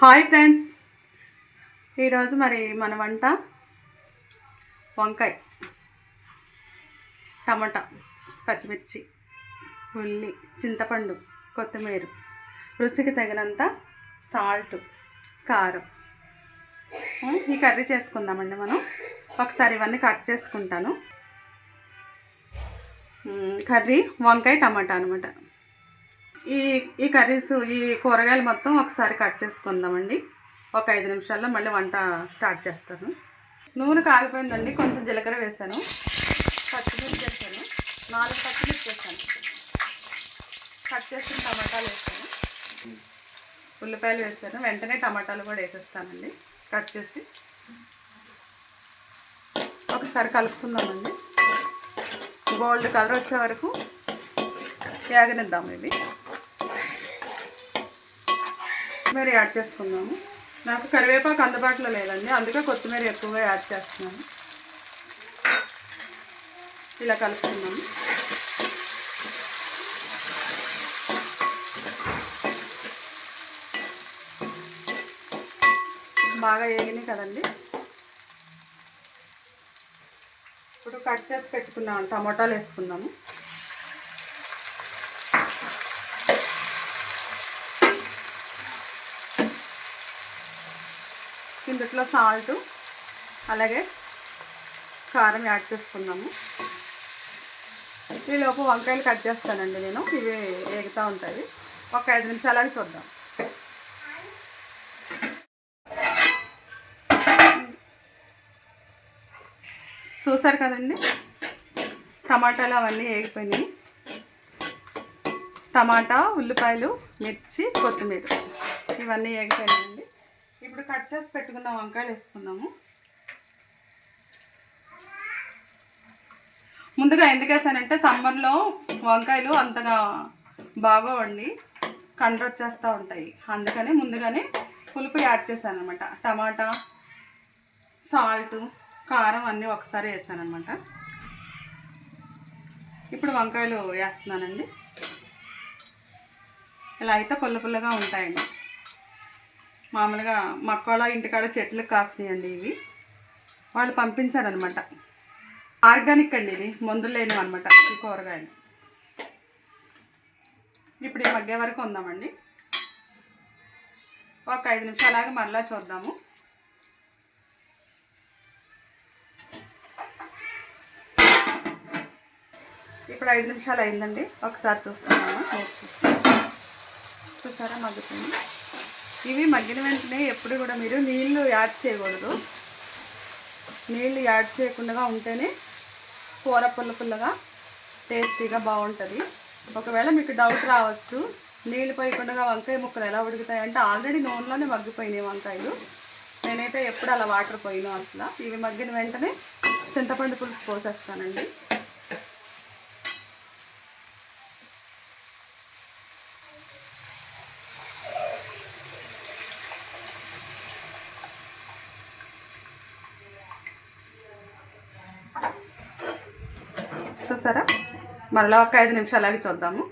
Hi friends. ఈరోజు మరి మన వంట వంకాయ టమాటా పచ్చిమిర్చి ఉల్లి చింతపండు కొత్తిమీర రుచికి తగినంత సాల్ట్ కారం. ఈ కర్రీ చేసుకుందామండి మనం. ఒకసారి ఇవన్నీ కట్ చేసుకుంటాను. కర్రీ వంకాయ టమాటా అనమాట ఈ ఈ కర్రీస్ ఈ కూరగాయలు మొత్తం ఒకసారి కట్ చేసుకుందామండి. ఒక ఐదు నిమిషాల్లో మళ్ళీ వంట స్టార్ట్ చేస్తాను. నూనె కాగిపోయిందండి కొంచెం జీలకర్ర వేసాను. పచ్చిమిర్చి వేసాను. నాలుగు పచ్చిమిర్చి వేసాను. కట్ చేసిన టమాటాలు వేసాను. ఉల్లిపాయలు వేసాను. వెంటనే టమాటాలు కూడా వేసేస్తానండి. కట్ చేసి ఒకసారి కలుపుకుందామండి. గోల్డ్ కలర్ వచ్చే వరకు వేగనిద్దాం ఇవి. కొత్తిమీర యాడ్ చేసుకుందాము. నాకు కరివేపాకు అందుబాటులో లేదండి అందుకే కొత్తిమీర ఎక్కువగా యాడ్ చేస్తున్నాను. ఇలా కలుపుకున్నాము బాగా వేగినాయి కదండి. ఇప్పుడు కట్ చేసి పెట్టుకున్నాం టమాటాలు వేసుకుందాము. ఇందులో సాల్ట్ అలాగే కారం యాడ్ చేసుకున్నాము ఈలోపు వంకాయలు కట్ చేస్తానండి నేను ఇవి వేగుతూ ఉంటాయి. ఒక ఐదు నిమిషాలకి చూద్దాం. చూసారు కదండి? టమాటాలు అవన్నీ వేగిపోయినాయి టమాటా ఉల్లిపాయలు మిర్చి కొత్తిమీర ఇవన్నీ వేగిపోయినాయండి ఇప్పుడు కట్ చేసి పెట్టుకున్న వంకాయలు వేసుకుందాము. ముందుగా ఎందుకు వేసానంటే సమ్మర్లో వంకాయలు అంతగా బాగోవండి. కండ్రు వచ్చేస్తూ ఉంటాయి. అందుకని ముందుగానే పులుపు యాడ్ చేశాను అనమాట టమాటా సాల్ట్ కారం అన్నీ ఒకసారి వేసాను అనమాట ఇప్పుడు వంకాయలు వేస్తున్నానండి. ఇలా అయితే పుల్ల పుల్లగా ఉంటాయండి. మామూలుగా మక్కల ఇంటికాడ చెట్లు కాసినాయండి ఇవి. వాళ్ళు పంపించారనమాట ఆర్గానిక్ అండి ఇది. మందులు లేనివి అనమాట ఈ కూరగాయలు. ఇప్పుడు ఈ మగ్గే వరకు ఉందామండి. ఒక ఐదు నిమిషాలాగా మరలా చూద్దాము. ఇప్పుడు ఐదు నిమిషాలు అయిందండి. ఒకసారి చూస్తున్నాము చూసారా మగ్గుతుంది? ఇవి మగ్గిన వెంటనే ఎప్పుడు కూడా మీరు నీళ్ళు యాడ్ చేయకూడదు. నీళ్ళు యాడ్ చేయకుండా ఉంటేనే కూర పుల్ల పుల్లగా టేస్టీగా బాగుంటుంది. ఒకవేళ మీకు డౌట్ రావచ్చు నీళ్ళు పోయకుండా వంకాయ ముక్కలు ఎలా ఉడుకుతాయి అంటే ఆల్రెడీ నూనెలోనే మగ్గిపోయినాయి వంకాయలు. నేనైతే ఎప్పుడు అలా వాటర్ పోయినా అసలు. ఇవి మగ్గిన వెంటనే చింతపండు పులుసు పోసేస్తానండి. చూసారా? మరలా ఒక ఐదు నిమిషాలు అలాగే చూద్దాము.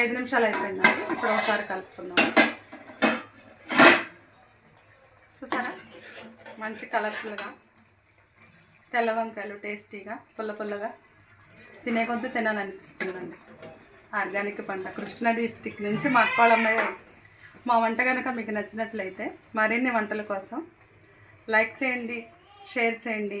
ఐదు నిమిషాలు అయిపోయిందండి. ఇప్పుడు ఒకసారి కలుపుకుందాము. చూసారా? మంచి కలర్ఫుల్గా తెల్ల వంకాయలు టేస్టీగా పుల్ల పుల్లగా తినే కొద్దీ తినాలనిపిస్తుందండి. ఆర్గానిక్ పంట. కృష్ణా డిస్టిక్ నుంచి మా అక్కోళ్ళమ్మాయి మా వంట కనుక మీకు నచ్చినట్లయితే మరిన్ని వంటల కోసం లైక్ చేయండి షేర్ చేయండి